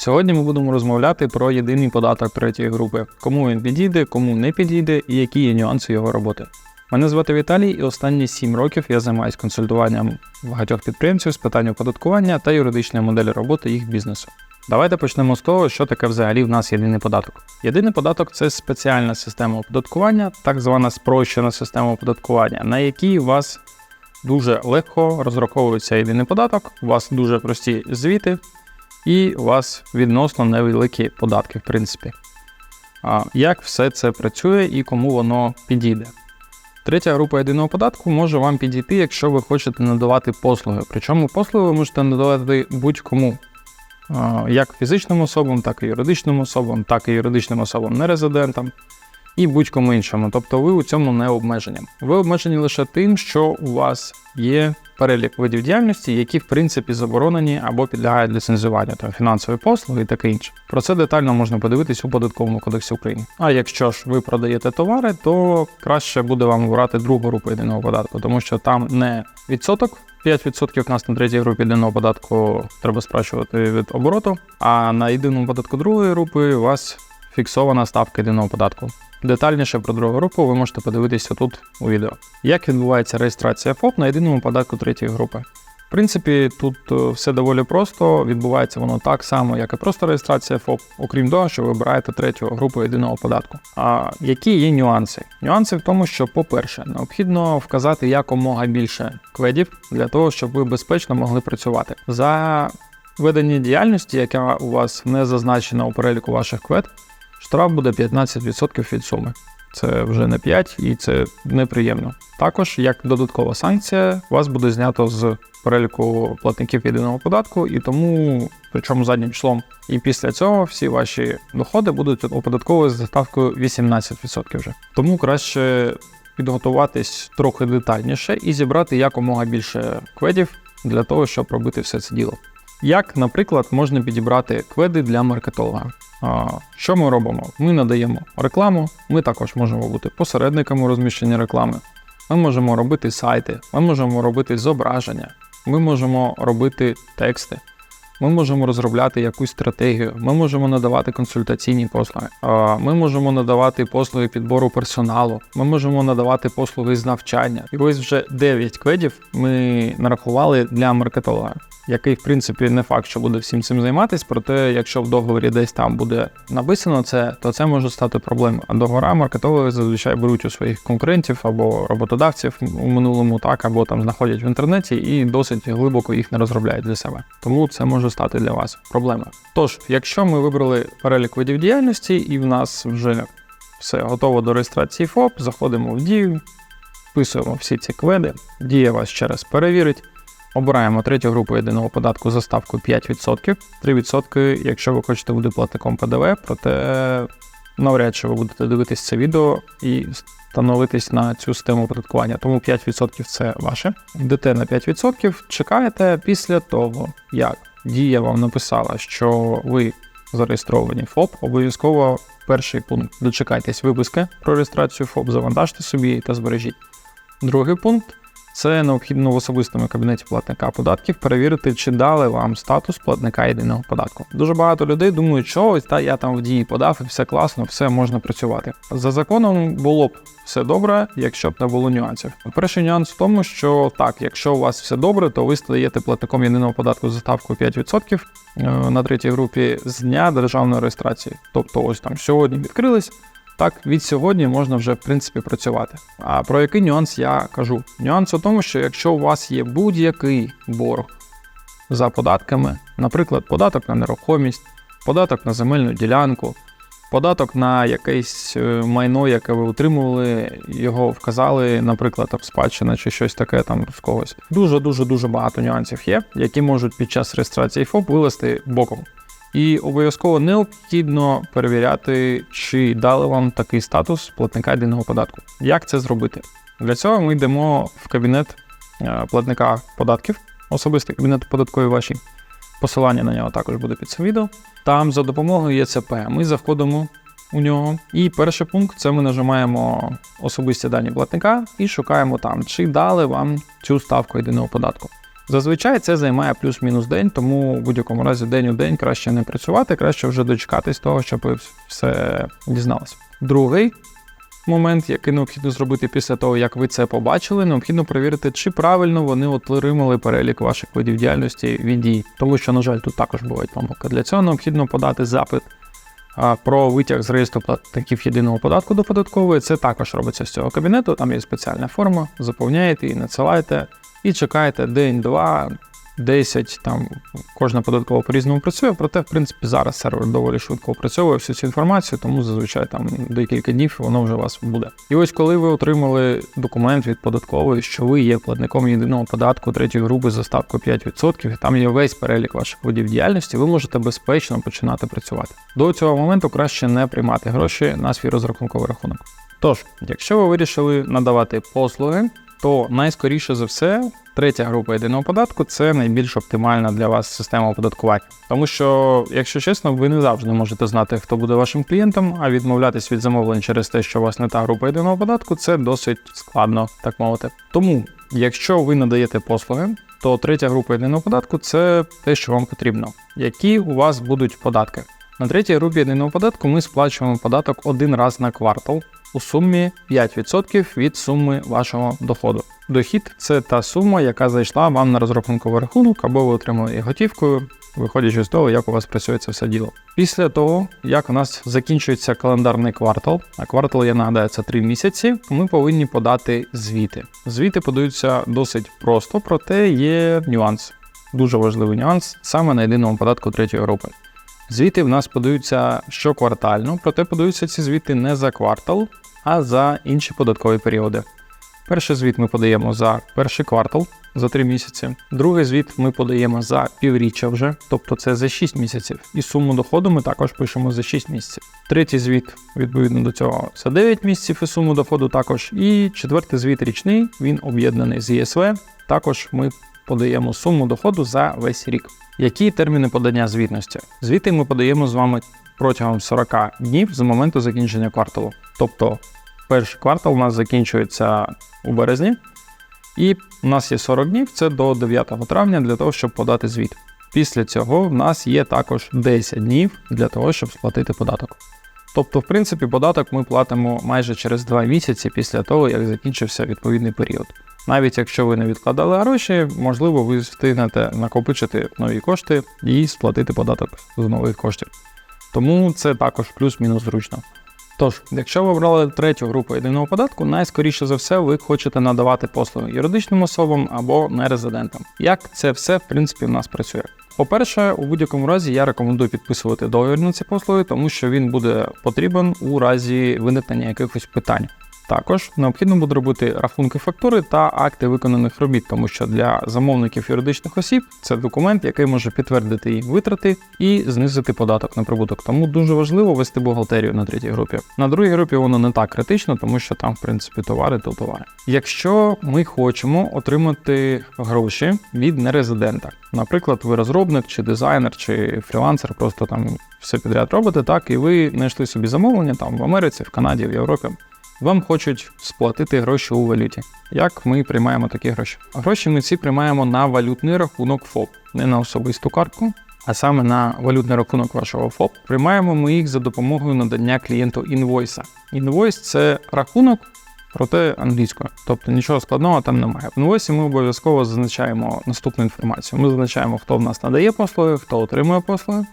Сьогодні ми будемо розмовляти про єдиний податок третьої групи, кому він підійде, кому не підійде і які є нюанси його роботи. Мене звати Віталій, і останні 7 років я займаюся консультуванням багатьох підприємців з питань оподаткування та юридичної моделі роботи їх бізнесу. Давайте почнемо з того, що таке взагалі в нас єдиний податок. Єдиний податок це спеціальна система оподаткування, так звана спрощена система оподаткування, на якій у вас дуже легко розраховується єдиний податок, у вас дуже прості звіти, і у вас відносно невеликі податки, в принципі. А як все це працює і кому воно підійде? Третя група єдиного податку може вам підійти, якщо ви хочете надавати послуги. Причому послуги ви можете надавати будь-кому. Як фізичним особам, так і юридичним особам, так і юридичним особам нерезидентам і будь-кому іншому. Тобто ви у цьому не обмежені. Ви обмежені лише тим, що у вас є перелік видів діяльності, які в принципі заборонені або підлягають ліцензуванню, там фінансові послуги і таке інше. Про це детально можна подивитись у податковому кодексі України. А якщо ж ви продаєте товари, то краще буде вам обрати другу групу єдиного податку, тому що там не відсоток. 5% в нас на третій групі єдиного податку треба сплачувати від обороту, а на єдиному податку другої групи у вас фіксована ставка єдиного податку. Детальніше про другу групу ви можете подивитися тут у відео. Як відбувається реєстрація ФОП на єдиному податку третьої групи? В принципі, тут е, все доволі просто. Відбувається воно так само, як і просто реєстрація ФОП, окрім того, що ви обираєте третю групу єдиного податку. А які є нюанси? Нюанси в тому, що, по-перше, необхідно вказати якомога більше кведів для того, щоб ви безпечно могли працювати. За ведення діяльності, яка у вас не зазначена у переліку ваших квед, штраф буде 15% від суми. Це вже не 5 і це неприємно. Також, як додаткова санкція, вас буде знято з переліку платників єдиного податку, і тому, причому заднім числом, і після цього всі ваші доходи будуть оподатковані за ставкою 18% вже. Тому краще підготуватись трохи детальніше і зібрати якомога більше кведів для того, щоб робити все це діло. Як, наприклад, можна підібрати кведи для маркетолога? Що ми робимо? Ми надаємо рекламу, ми також можемо бути посередниками розміщення реклами. Ми можемо робити сайти, ми можемо робити зображення, ми можемо робити тексти, ми можемо розробляти якусь стратегію, ми можемо надавати консультаційні послуги, ми можемо надавати послуги підбору персоналу, ми можемо надавати послуги з навчання. І ось вже 9 кведів ми нарахували для маркетолога який, в принципі, не факт, що буде всім цим займатися, проте, якщо в договорі десь там буде написано це, то це може стати проблемою. А договора маркетологи зазвичай беруть у своїх конкурентів або роботодавців у минулому так, або там знаходять в інтернеті і досить глибоко їх не розробляють для себе. Тому це може стати для вас проблемою. Тож, якщо ми вибрали перелік видів діяльності, і в нас вже все готово до реєстрації ФОП, заходимо в дію, вписуємо всі ці кведи, дія вас ще раз перевірить. Обираємо третю групу єдиного податку за ставкою 5%. 3%, якщо ви хочете бути платником ПДВ, проте навряд чи ви будете дивитись це відео і становитись на цю систему оподаткування. Тому 5% це ваше. Йдете на 5%, чекаєте після того, як дія вам написала, що ви зареєстровані ФОП, обов'язково перший пункт. Дочекайтесь виписки про реєстрацію ФОП, завантажте собі та збережіть. Другий пункт. Це необхідно в особистому кабінеті платника податків перевірити, чи дали вам статус платника єдиного податку. Дуже багато людей думають, що ось та я там в дії подав, і все класно, все можна працювати. За законом було б все добре, якщо б не було нюансів. Перший нюанс в тому, що так, якщо у вас все добре, то ви стаєте платником єдиного податку за ставкою 5% е, на третій групі з дня державної реєстрації. Тобто, ось там сьогодні відкрились. Так, від сьогодні можна вже в принципі працювати. А про який нюанс я кажу? Нюанс у тому, що якщо у вас є будь-який борг за податками, наприклад, податок на нерухомість, податок на земельну ділянку, податок на якесь е, майно, яке ви утримували, його вказали, наприклад, там спадщина чи щось таке там в когось. Дуже дуже дуже багато нюансів є, які можуть під час реєстрації ФОП вилезти боком. І обов'язково необхідно перевіряти, чи дали вам такий статус платника єдиного податку. Як це зробити? Для цього ми йдемо в кабінет е, платника податків, особистий кабінет податковий вашій. Посилання на нього також буде під цим відео. Там за допомогою ЄЦП ми заходимо у нього. І перший пункт це ми нажимаємо особисті дані платника і шукаємо там, чи дали вам цю ставку єдиного податку. Зазвичай це займає плюс-мінус день, тому в будь-якому разі день у день краще не працювати, краще вже дочекатись того, щоб ви все дізналися. Другий момент, який необхідно зробити після того, як ви це побачили, необхідно перевірити, чи правильно вони отримали перелік ваших видів діяльності від дій. Тому що, на жаль, тут також бувають помилки. Для цього необхідно подати запит про витяг з реєстру платників єдиного податку до податкової. Це також робиться з цього кабінету. Там є спеціальна форма, заповняєте і надсилаєте, і чекаєте день-два. 10, там кожна податкова по-різному працює, проте, в принципі, зараз сервер доволі швидко опрацьовує всю цю інформацію, тому зазвичай там декілька днів воно вже у вас буде. І ось коли ви отримали документ від податкової, що ви є платником єдиного податку третьої групи за ставкою 5%, і там є весь перелік ваших видів діяльності, ви можете безпечно починати працювати. До цього моменту краще не приймати гроші на свій розрахунковий рахунок. Тож, якщо ви вирішили надавати послуги, то найскоріше за все, третя група єдиного податку це найбільш оптимальна для вас система оподаткування. Тому що, якщо чесно, ви не завжди можете знати, хто буде вашим клієнтом, а відмовлятись від замовлень через те, що у вас не та група єдиного податку, це досить складно, так мовити. Тому, якщо ви надаєте послуги, то третя група єдиного податку це те, що вам потрібно. Які у вас будуть податки? На третій групі єдиного податку ми сплачуємо податок один раз на квартал у сумі 5% від суми вашого доходу. Дохід це та сума, яка зайшла вам на розрахунковий рахунок, або ви отримали її готівкою, виходячи з того, як у вас працює це все діло. Після того, як у нас закінчується календарний квартал, а квартал, я нагадаю, це 3 місяці, ми повинні подати звіти. Звіти подаються досить просто, проте є нюанс. Дуже важливий нюанс саме на єдиному податку третьої групи. Звіти в нас подаються щоквартально, проте подаються ці звіти не за квартал, а за інші податкові періоди. Перший звіт ми подаємо за перший квартал за 3 місяці. Другий звіт ми подаємо за півріччя вже, тобто це за 6 місяців. І суму доходу ми також пишемо за 6 місяців. Третій звіт, відповідно до цього, за 9 місяців і суму доходу також. І четвертий звіт річний, він об'єднаний з ЄСВ. Також ми подаємо суму доходу за весь рік. Які терміни подання звітності? Звіти ми подаємо з вами протягом 40 днів з моменту закінчення кварталу. Тобто перший квартал у нас закінчується у березні, і у нас є 40 днів, це до 9 травня для того, щоб подати звіт. Після цього в нас є також 10 днів для того, щоб сплатити податок. Тобто, в принципі, податок ми платимо майже через 2 місяці після того, як закінчився відповідний період. Навіть якщо ви не відкладали гроші, можливо, ви встигнете накопичити нові кошти і сплатити податок з нових коштів. Тому це також плюс-мінус зручно. Тож, якщо ви обрали третю групу єдиного податку, найскоріше за все ви хочете надавати послуги юридичним особам або нерезидентам. Як це все в принципі в нас працює? По-перше, у будь-якому разі я рекомендую підписувати договір на ці послуги, тому що він буде потрібен у разі виникнення якихось питань. Також необхідно буде робити рахунки фактури та акти виконаних робіт, тому що для замовників юридичних осіб це документ, який може підтвердити їх витрати і знизити податок на прибуток. Тому дуже важливо вести бухгалтерію на третій групі. На другій групі воно не так критично, тому що там, в принципі, товари то товари. Якщо ми хочемо отримати гроші від нерезидента, наприклад, ви розробник чи дизайнер, чи фрілансер, просто там все підряд робите, так і ви знайшли собі замовлення там в Америці, в Канаді, в Європі вам хочуть сплатити гроші у валюті. Як ми приймаємо такі гроші? Гроші ми ці приймаємо на валютний рахунок ФОП, не на особисту картку, а саме на валютний рахунок вашого ФОП. Приймаємо ми їх за допомогою надання клієнту інвойса. Інвойс це рахунок. Проте англійською, тобто нічого складного там немає. В інвойсі ми обов'язково зазначаємо наступну інформацію. Ми зазначаємо, хто в нас надає послуги, хто отримує послуги,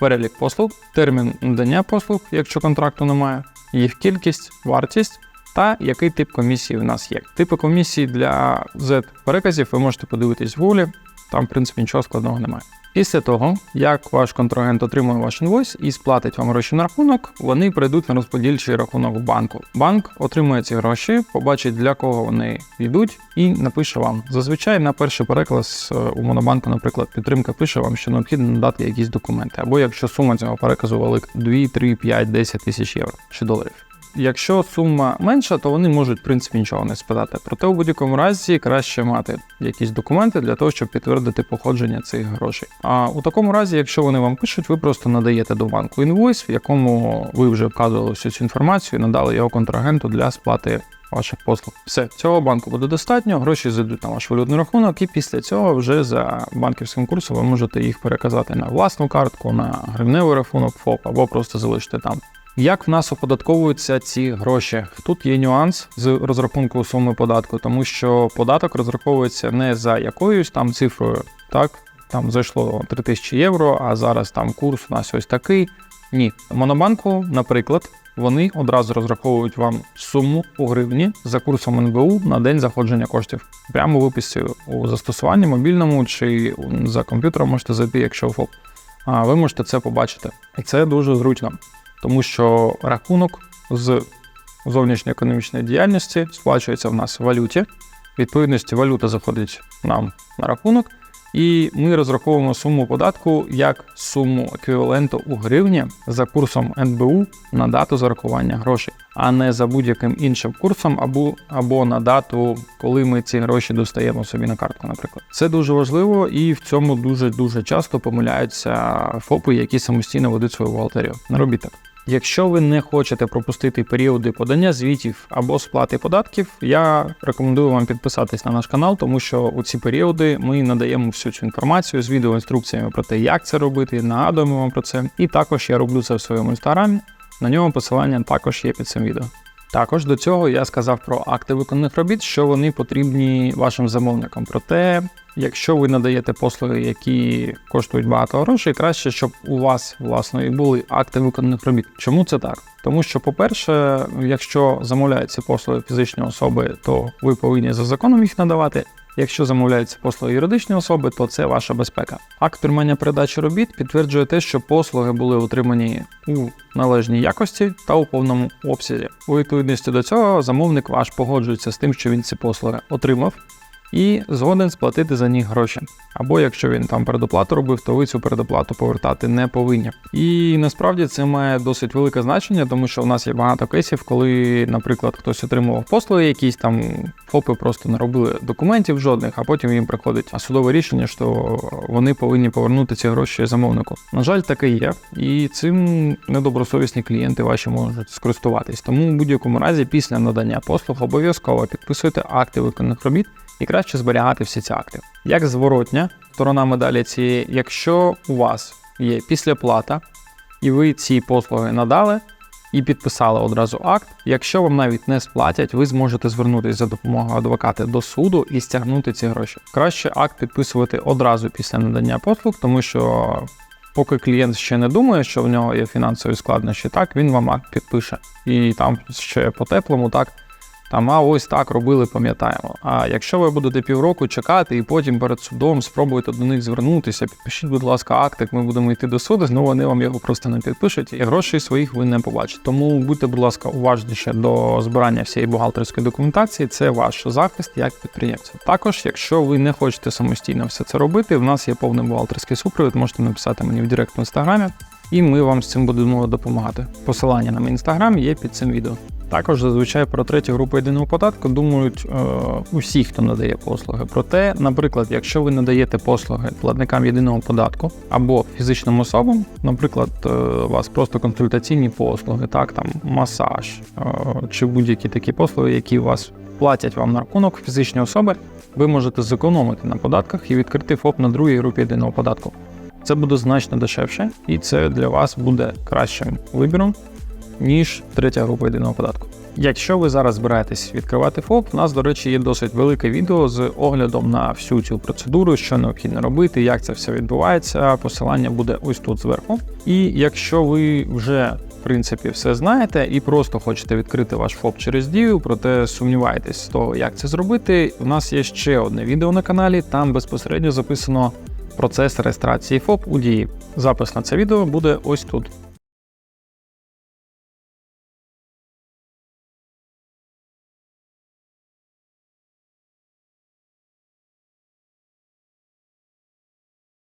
перелік послуг, термін надання послуг, якщо контракту немає, їх кількість, вартість та який тип комісії в нас є. Типи комісії для Z-переказів ви можете подивитись в Гуглі, там, в принципі, нічого складного немає. Після того, як ваш контрагент отримує ваш інвойс і сплатить вам гроші на рахунок, вони прийдуть на розподільчий рахунок в банку. Банк отримує ці гроші, побачить для кого вони йдуть, і напише вам. Зазвичай на перший переклад у Монобанку, наприклад, підтримка пише вам, що необхідно надати якісь документи, або якщо сума цього переказу велика 2, 3, 5, 10 тисяч євро чи доларів. Якщо сума менша, то вони можуть в принципі нічого не спитати. Проте у будь-якому разі краще мати якісь документи для того, щоб підтвердити походження цих грошей. А у такому разі, якщо вони вам пишуть, ви просто надаєте до банку інвойс, в якому ви вже вказували всю цю інформацію і надали його контрагенту для сплати ваших послуг. Все, цього банку буде достатньо, гроші зайдуть на ваш валютний рахунок, і після цього вже за банківським курсом ви можете їх переказати на власну картку, на гривневий рахунок ФОП або просто залишити там. Як в нас оподатковуються ці гроші? Тут є нюанс з розрахунку суми податку, тому що податок розраховується не за якоюсь там цифрою, так там зайшло 3000 євро, а зараз там курс у нас ось такий. Ні, Монобанку, наприклад, вони одразу розраховують вам суму у гривні за курсом НБУ на день заходження коштів. Прямо в описі у застосуванні мобільному чи за комп'ютером можете зайти, якщо ФОП. А ви можете це побачити. І це дуже зручно, тому що рахунок з зовнішньоекономічної діяльності сплачується в нас в валюті. Відповідності валюта заходить нам на рахунок, і ми розраховуємо суму податку як суму еквіваленту у гривні за курсом НБУ на дату зарахування грошей, а не за будь-яким іншим курсом або, або на дату, коли ми ці гроші достаємо собі на картку, наприклад. Це дуже важливо, і в цьому дуже дуже часто помиляються ФОПи, які самостійно ведуть свою бухгалтерію. Не робіть так. Якщо ви не хочете пропустити періоди подання звітів або сплати податків, я рекомендую вам підписатись на наш канал, тому що у ці періоди ми надаємо всю цю інформацію з відеоінструкціями про те, як це робити, нагадуємо вам про це. І також я роблю це в своєму інстаграмі. На ньому посилання також є під цим відео. Також до цього я сказав про акти виконаних робіт, що вони потрібні вашим замовникам. Проте, якщо ви надаєте послуги, які коштують багато грошей, краще, щоб у вас власне і були акти виконаних робіт. Чому це так? Тому що, по-перше, якщо замовляються послуги фізичні особи, то ви повинні за законом їх надавати. Якщо замовляються послуги юридичні особи, то це ваша безпека. Акт приймання передачі робіт підтверджує те, що послуги були отримані у належній якості та у повному обсязі. У відповідності до цього замовник ваш погоджується з тим, що він ці послуги отримав. І згоден сплатити за них гроші. Або якщо він там передоплату робив, то ви цю передоплату повертати не повинні. І насправді це має досить велике значення, тому що у нас є багато кейсів, коли, наприклад, хтось отримував послуги, якісь там ФОПи просто не робили документів жодних, а потім їм приходить судове рішення, що вони повинні повернути ці гроші замовнику. На жаль, таке є, і цим недобросовісні клієнти ваші можуть скористуватись. Тому в будь-якому разі, після надання послуг, обов'язково підписуйте акти виконаних робіт і краще зберігати всі ці акти. Як зворотня сторона медалі цієї, якщо у вас є післяплата, і ви ці послуги надали і підписали одразу акт, якщо вам навіть не сплатять, ви зможете звернутися за допомогою адвоката до суду і стягнути ці гроші. Краще акт підписувати одразу після надання послуг, тому що. Поки клієнт ще не думає, що в нього є фінансові складнощі, так він вам акт підпише. І там ще по теплому, так там, а ось так робили, пам'ятаємо. А якщо ви будете півроку чекати і потім перед судом спробуєте до них звернутися, підпишіть, будь ласка, актик, ми будемо йти до суду, ну вони вам його просто не підпишуть, і грошей своїх ви не побачите. Тому будьте, будь ласка, уважніше до збирання всієї бухгалтерської документації. Це ваш захист як підприємця. Також, якщо ви не хочете самостійно все це робити, в нас є повний бухгалтерський супровід, можете написати мені в директ в інстаграмі, і ми вам з цим будемо допомагати. Посилання на мій інстаграм є під цим відео. Також зазвичай про третю групу єдиного податку думають е, усі, хто надає послуги. Проте, наприклад, якщо ви надаєте послуги платникам єдиного податку або фізичним особам, наприклад, е, у вас просто консультаційні послуги, так там масаж е, чи будь-які такі послуги, які вас платять вам на рахунок фізичні особи, ви можете зекономити на податках і відкрити ФОП на другій групі єдиного податку. Це буде значно дешевше, і це для вас буде кращим вибіром ніж третя група єдиного податку. Якщо ви зараз збираєтесь відкривати ФОП, у нас, до речі, є досить велике відео з оглядом на всю цю процедуру, що необхідно робити, як це все відбувається. Посилання буде ось тут зверху. І якщо ви вже в принципі все знаєте і просто хочете відкрити ваш ФОП через дію, проте сумніваєтесь з того, як це зробити. У нас є ще одне відео на каналі, там безпосередньо записано процес реєстрації ФОП у дії. Запис на це відео буде ось тут.